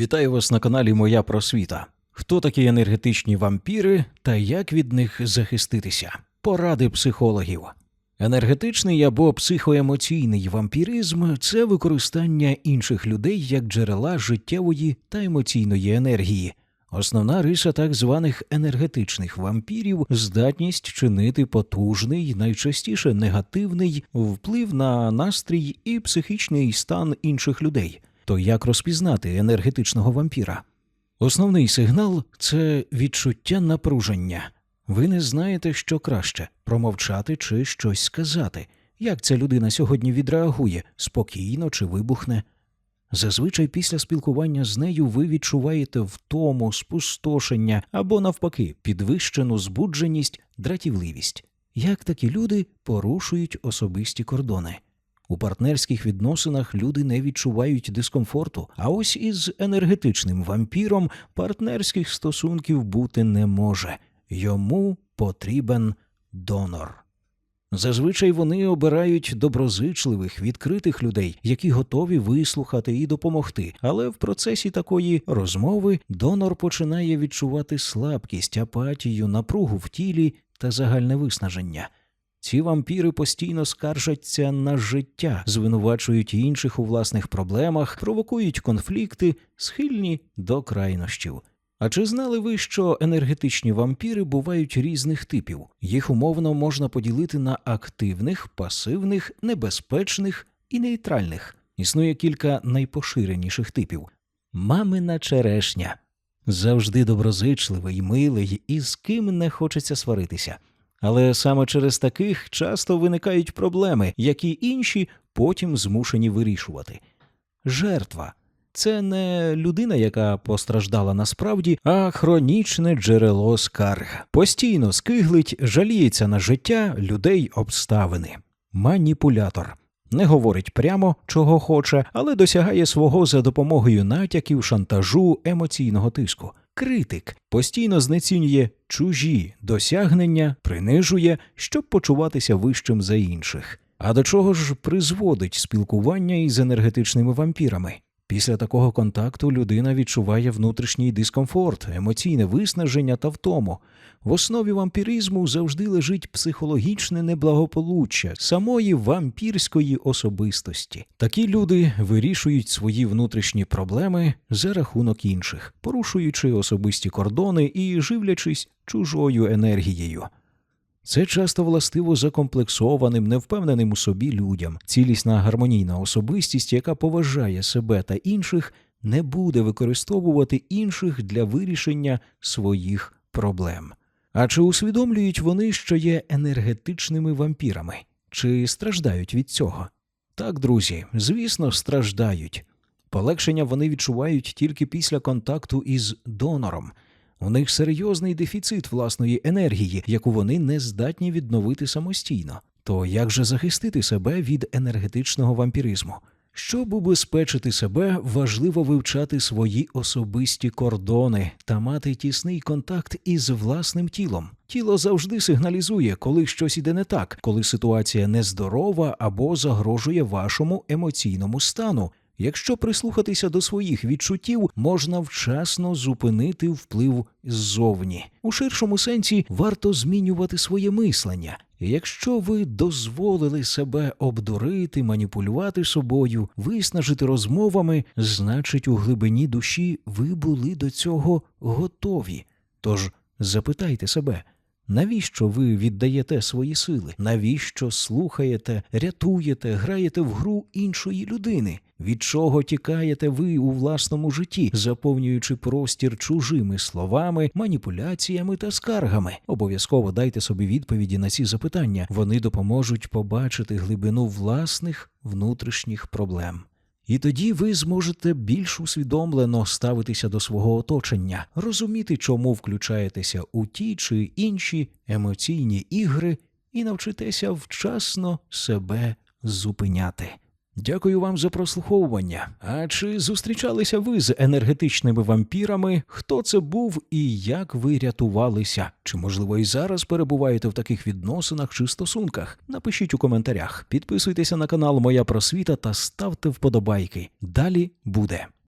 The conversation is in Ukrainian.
Вітаю вас на каналі Моя Просвіта. Хто такі енергетичні вампіри та як від них захиститися? Поради психологів. Енергетичний або психоемоційний вампіризм це використання інших людей як джерела життєвої та емоційної енергії. Основна риса так званих енергетичних вампірів здатність чинити потужний, найчастіше негативний вплив на настрій і психічний стан інших людей. То як розпізнати енергетичного вампіра? Основний сигнал це відчуття напруження. Ви не знаєте, що краще промовчати чи щось сказати. Як ця людина сьогодні відреагує спокійно чи вибухне? Зазвичай після спілкування з нею ви відчуваєте втому, спустошення або, навпаки, підвищену збудженість, дратівливість. Як такі люди порушують особисті кордони? У партнерських відносинах люди не відчувають дискомфорту, а ось із енергетичним вампіром партнерських стосунків бути не може. Йому потрібен донор. Зазвичай вони обирають доброзичливих, відкритих людей, які готові вислухати і допомогти. Але в процесі такої розмови донор починає відчувати слабкість, апатію, напругу в тілі та загальне виснаження. Ці вампіри постійно скаржаться на життя, звинувачують інших у власних проблемах, провокують конфлікти, схильні до крайнощів. А чи знали ви, що енергетичні вампіри бувають різних типів? Їх умовно можна поділити на активних, пасивних, небезпечних і нейтральних. Існує кілька найпоширеніших типів. Мамина черешня завжди доброзичливий, милий і з ким не хочеться сваритися. Але саме через таких часто виникають проблеми, які інші потім змушені вирішувати. Жертва це не людина, яка постраждала насправді, а хронічне джерело скарг. Постійно скиглить, жаліється на життя, людей, обставини. Маніпулятор. Не говорить прямо, чого хоче, але досягає свого за допомогою натяків, шантажу, емоційного тиску. Критик постійно знецінює чужі досягнення, принижує, щоб почуватися вищим за інших. А до чого ж призводить спілкування із енергетичними вампірами? Після такого контакту людина відчуває внутрішній дискомфорт, емоційне виснаження та втому. В основі вампіризму завжди лежить психологічне неблагополуччя самої вампірської особистості. Такі люди вирішують свої внутрішні проблеми за рахунок інших, порушуючи особисті кордони і живлячись чужою енергією. Це часто властиво закомплексованим, невпевненим у собі людям. Цілісна гармонійна особистість, яка поважає себе та інших, не буде використовувати інших для вирішення своїх проблем. А чи усвідомлюють вони, що є енергетичними вампірами? Чи страждають від цього? Так, друзі, звісно, страждають. Полегшення вони відчувають тільки після контакту із донором. У них серйозний дефіцит власної енергії, яку вони не здатні відновити самостійно. То як же захистити себе від енергетичного вампіризму? Щоб убезпечити себе, важливо вивчати свої особисті кордони та мати тісний контакт із власним тілом. Тіло завжди сигналізує, коли щось іде не так, коли ситуація нездорова або загрожує вашому емоційному стану. Якщо прислухатися до своїх відчуттів, можна вчасно зупинити вплив ззовні. У ширшому сенсі варто змінювати своє мислення. Якщо ви дозволили себе обдурити, маніпулювати собою, виснажити розмовами, значить у глибині душі ви були до цього готові. Тож запитайте себе. Навіщо ви віддаєте свої сили? Навіщо слухаєте, рятуєте, граєте в гру іншої людини? Від чого тікаєте ви у власному житті, заповнюючи простір чужими словами, маніпуляціями та скаргами? Обов'язково дайте собі відповіді на ці запитання. Вони допоможуть побачити глибину власних внутрішніх проблем. І тоді ви зможете більш усвідомлено ставитися до свого оточення, розуміти, чому включаєтеся у ті чи інші емоційні ігри, і навчитеся вчасно себе зупиняти. Дякую вам за прослуховування. А чи зустрічалися ви з енергетичними вампірами? Хто це був і як ви рятувалися? Чи можливо і зараз перебуваєте в таких відносинах чи стосунках? Напишіть у коментарях. Підписуйтеся на канал Моя Просвіта та ставте вподобайки. Далі буде.